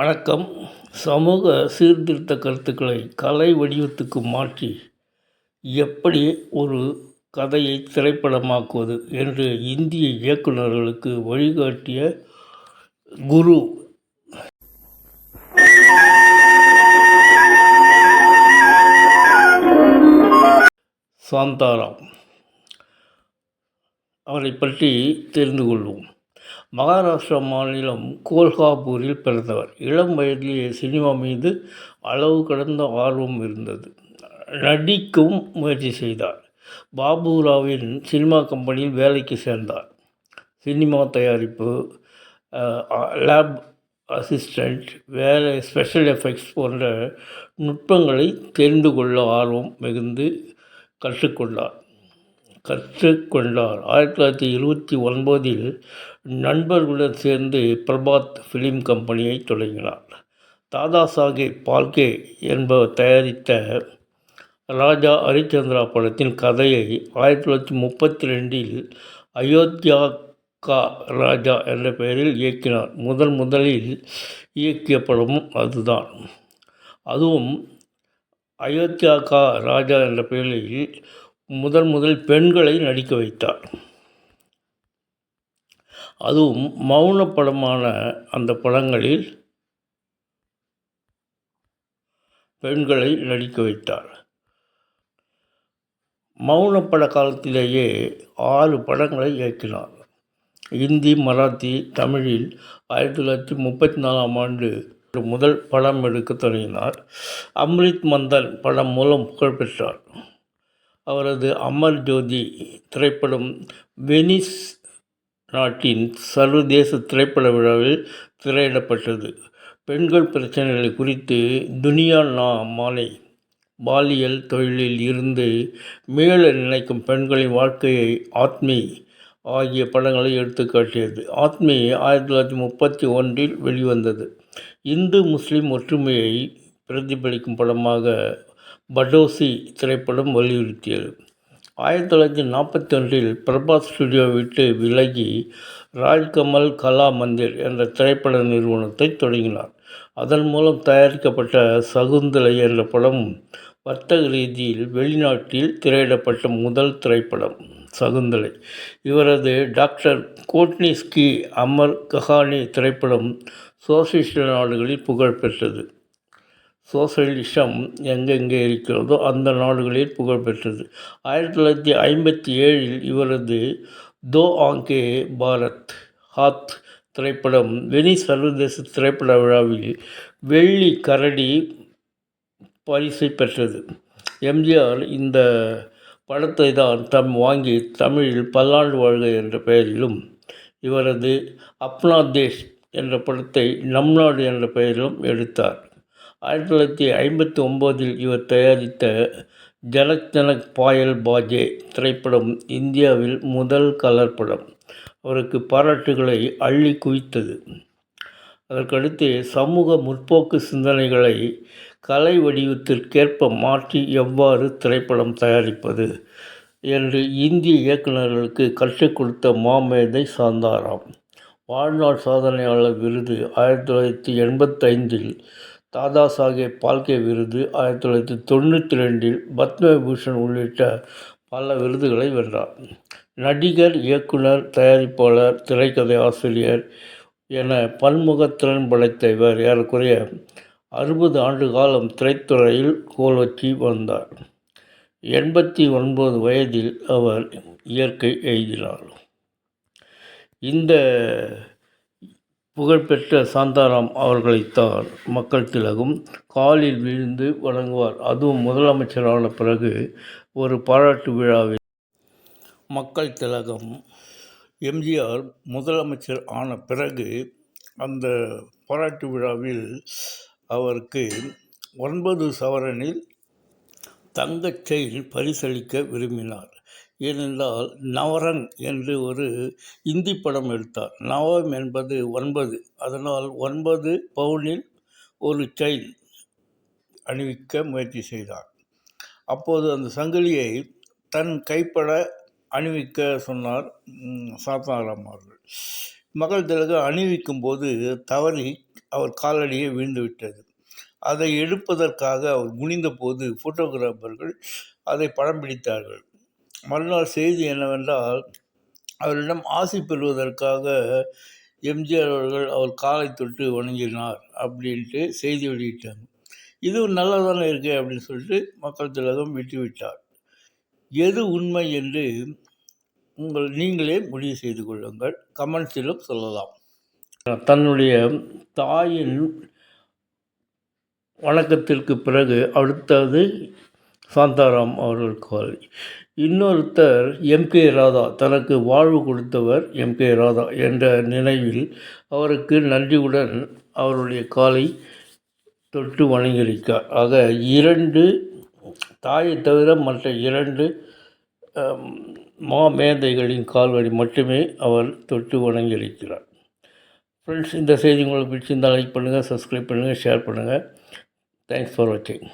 வணக்கம். சமூக சீர்திருத்த கருத்துக்களை கலை வடிவத்துக்கு மாற்றி எப்படி ஒரு கதையை திரைப்படமாக்குவது என்று இந்திய இயக்குநர்களுக்கு வழிகாட்டிய குரு. சாந்தாராம். அவரை பற்றி தெரிந்து கொள்வோம். மகாராஷ்டிரா மாநிலம் கோல்ஹாப்பூரில் பிறந்தவர். இளம் வயதிலேயே சினிமா மீது அளவு கடந்த ஆர்வம் இருந்தது. நடிக்கும் முயற்சி செய்தார். பாபுராவின் சினிமா கம்பெனியில் வேலைக்கு சேர்ந்தார். சினிமா தயாரிப்பு லேப் அசிஸ்டண்ட் வேலை ஸ்பெஷல் எஃபெக்ட்ஸ் போன்ற நுட்பங்களை தெரிந்து கொள்ள ஆர்வம் மிகுந்து கற்றுக்கொண்டார். கற்றுக்கொண்டார். ஆயிரத்தி தொள்ளாயிரத்தி இருபத்தி ஒன்பதில் நண்பர்களுடன் சேர்ந்து பிரபாத் ஃபிலிம் கம்பெனியை தொடங்கினார். தாதா சாஹேப் பால்கே என்பவர் தயாரித்த ராஜா ஹரிச்சந்திரா படத்தின் கதையை ஆயிரத்தி தொள்ளாயிரத்தி முப்பத்தி ரெண்டில் அயோத்தியா கா ராஜா என்ற பெயரில் இயக்கினார். முதல் முதலில் இயக்கிய படமும் அதுதான். அதுவும் அயோத்தியா கா ராஜா என்ற பெயரில் முதல் முதல் பெண்களை நடிக்க வைத்தார். அதுவும் மௌன படமான அந்த படங்களில் பெண்களை நடிக்க வைத்தார். மௌன பட காலத்திலேயே ஆறு படங்களை இயக்கினார். இந்தி மராத்தி தமிழில் ஆயிரத்தி தொள்ளாயிரத்தி முப்பத்தி நாலாம் ஆண்டு முதல் படம் எடுக்க தொடங்கினார். அம்ரித் மந்தன் படம் மூலம் புகழ் பெற்றார். அவரது அமர் ஜோதி திரைப்படம் வெனிஸ் நாட்டின் சர்வதேச திரைப்பட விழாவில் திரையிடப்பட்டது. பெண்கள் பிரச்சனைகள் குறித்து துனியா நா மாலை பாலியல் தொழிலில் இருந்து மீள நினைக்கும் பெண்களின் வாழ்க்கையை ஆத்மி ஆகிய படங்களை எடுத்துக்காட்டியது. ஆத்மி ஆயிரத்தி தொள்ளாயிரத்தி முப்பத்தி ஒன்றில் வெளிவந்தது. இந்து முஸ்லீம் ஒற்றுமையை பிரதிபலிக்கும் படமாக படோசி திரைப்படம் வலியுறுத்தியது. ஆயிரத்தி தொள்ளாயிரத்தி நாற்பத்தி ஒன்றில் பிரபாஸ் ஸ்டுடியோ விட்டு விலகி ராஜ்கமல் கலா மந்திர் என்ற திரைப்பட நிறுவனத்தை தொடங்கினார். அதன் மூலம் தயாரிக்கப்பட்ட சகுந்தலை என்ற படம் வர்த்தக ரீதியில் வெளிநாட்டில் திரையிடப்பட்ட முதல் திரைப்படம் சகுந்தலை. இவரது டாக்டர் கோட்னிஸ்கி அமர் கஹானி திரைப்படம் சோசியலிஸ்ட் நாடுகளில் புகழ் பெற்றது சோசலிசம் எங்கெங்கே இருக்கிறதோ அந்த நாடுகளில் புகழ் பெற்றது. ஆயிரத்தி தொள்ளாயிரத்தி ஐம்பத்தி ஏழில் இவரது தோ ஆங்கே பாரத் ஹாத் திரைப்படம் வெனி சர்வதேச திரைப்பட விழாவில் வெள்ளி கரடி பரிசை பெற்றது. எம்ஜிஆர் இந்த படத்தை தான் தம் வாங்கி தமிழில் பல்லாண்டு வாழ்க என்ற பெயரிலும் இவரது அப்னா தேஷ் என்ற படத்தை நம் நாடு என்ற பெயரிலும் எடுத்தார். ஆயிரத்தி தொள்ளாயிரத்தி ஐம்பத்தி ஒம்போதில் இவர் தயாரித்த ஜனக் ஜனக் பாயல் பாஜே திரைப்படம் இந்தியாவில் முதல் கலர் படம். அவருக்கு பாராட்டுகளை அள்ளி குவித்தது. அதற்கடுத்து சமூக முற்போக்கு சிந்தனைகளை கலை வடிவத்திற்கேற்ப மாற்றி எவ்வாறு திரைப்படம் தயாரிப்பது என்று இந்திய இயக்குநர்களுக்கு கற்றுக் கொடுத்த மாமேதை சாந்தாராம். வாழ்நாள் சாதனையாளர் விருது ஆயிரத்தி தொள்ளாயிரத்தி எண்பத்தைந்தில் தாதா சாஹேப் பால்கே விருது ஆயிரத்தி தொள்ளாயிரத்தி தொண்ணூற்றி ரெண்டில் பத்மபூஷன் உள்ளிட்ட பல விருதுகளை வென்றார். நடிகர் இயக்குனர் தயாரிப்பாளர் திரைக்கதை ஆசிரியர் என பன்முகத்திறன் படைத்த இவர் ஏறக்குறைய அறுபது ஆண்டு காலம் திரைத்துறையில் கோலோச்சி வந்தார். எண்பத்தி ஒன்பது வயதில் அவர் இயற்கை எழுதினார். இந்த புகழ்பெற்ற சாந்தாராம் அவர்களைத்தான் மக்கள் திலகம் காலில் விழுந்து வணங்குவார். அதுவும் முதலமைச்சரான பிறகு ஒரு பாராட்டு விழாவில். மக்கள் திலகம் எம்ஜிஆர் முதலமைச்சர் ஆன பிறகு அந்த பாராட்டு விழாவில் அவருக்கு ஒன்பது சவரனில் தங்கச் செயல் பரிசளிக்க விரும்பினார். ஏனென்றால் நவரங் என்று ஒரு இந்தி படம் எடுத்தார். நவம் என்பது ஒன்பது. அதனால் ஒன்பது பவுனில் ஒரு செயின் அணிவிக்க முயற்சி செய்தார். அப்போது அந்த சங்கிலியை தன் கைப்பட அணிவிக்க சொன்னார் சாத்தாராம் அவர்கள். மகள் திலகம் அணிவிக்கும் போது தவறி அவர் காலடியே விழுந்து விட்டது. அதை எடுப்பதற்காக அவர் குனிந்த போது ஃபோட்டோகிராஃபர்கள் அதை படம் பிடித்தார்கள். மறுநாள் செய்தி என்னவென்றால் அவரிடம் ஆசி பெறுவதற்காக எம்ஜிஆர் அவர்கள் அவர் காலை தொட்டு வணங்கினார் அப்படின்ட்டு செய்தி வெளியிட்டாங்க. இதுவும் நல்லதானே இருக்கு அப்படின்னு சொல்லிட்டு மக்கள் திலகம் விட்டுவிட்டார். எது உண்மை என்று உங்கள் நீங்களே முடிவு செய்து கொள்ளுங்கள். கமெண்ட்ஸிலும் சொல்லலாம். தன்னுடைய தாயின் வணக்கத்திற்கு பிறகு அடுத்தது சாந்தாராம் அவர்கள் காலை இன்னொருத்தர் எம். கே. ராதா தனக்கு வாழ்வு கொடுத்தவர் எம். கே. ராதா என்ற நினைவில் அவருக்கு நன்றியுடன் அவருடைய காலை தொட்டு வணங்கியிருக்கார் ஆக இரண்டு தாயை தவிர மற்ற இரண்டு மாமேதைகளின் கால்வழி மட்டுமே அவர் தொட்டு வணங்கியிருக்கிறார். ஃப்ரெண்ட்ஸ் இந்த செய்தி உங்களுக்கு பிடிச்சிருந்தால் லைக் பண்ணுங்கள் சப்ஸ்கிரைப் பண்ணுங்கள் ஷேர் பண்ணுங்கள் தேங்க்ஸ் ஃபார் வாட்சிங்